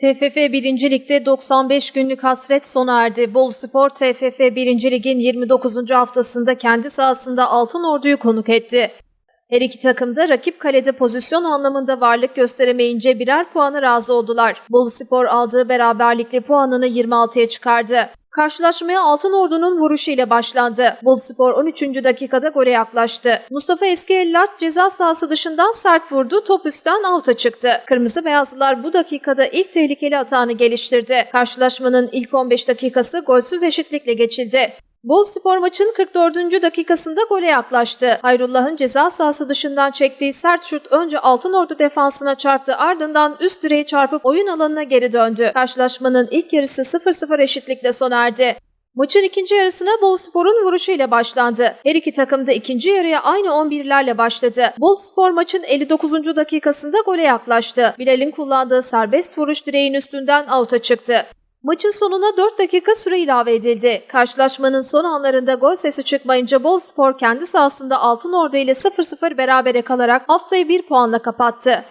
TFF 1. Lig'de 95 günlük hasret sona erdi. Bolu Spor TFF 1. Lig'in 29. haftasında kendi sahasında Altın Ordu'yu konuk etti. Her iki takım da rakip kalede pozisyon anlamında varlık gösteremeyince birer puanı razı oldular. Bolu Spor aldığı beraberlikle puanını 26'ya çıkardı. Karşılaşmaya Altın Ordu'nun vuruşu ile başlandı. Bolu Spor 13. dakikada gole yaklaştı. Mustafa Eskiellaç ceza sahası dışından sert vurdu, top üstten out'a çıktı. Kırmızı Beyazlılar bu dakikada ilk tehlikeli hatanı geliştirdi. Karşılaşmanın ilk 15 dakikası golsüz eşitlikle geçildi. Bol Spor maçın 44. dakikasında gole yaklaştı. Hayrullah'ın ceza sahası dışından çektiği sert şut önce Altınordu defansına çarptı ardından üst direğe çarpıp oyun alanına geri döndü. Karşılaşmanın ilk yarısı 0-0 eşitlikle sona erdi. Maçın ikinci yarısına Bolu Spor'un vuruşuyla başlandı. Her iki takım da ikinci yarıya aynı 11'lerle başladı. Bolu Spor maçın 59. dakikasında gole yaklaştı. Bilal'in kullandığı serbest vuruş direğin üstünden out'a çıktı. Maçın sonuna 4 dakika süre ilave edildi. Karşılaşmanın son anlarında gol sesi çıkmayınca Boluspor kendi sahasında Altınordu ile 0-0 berabere kalarak haftayı 1 puanla kapattı.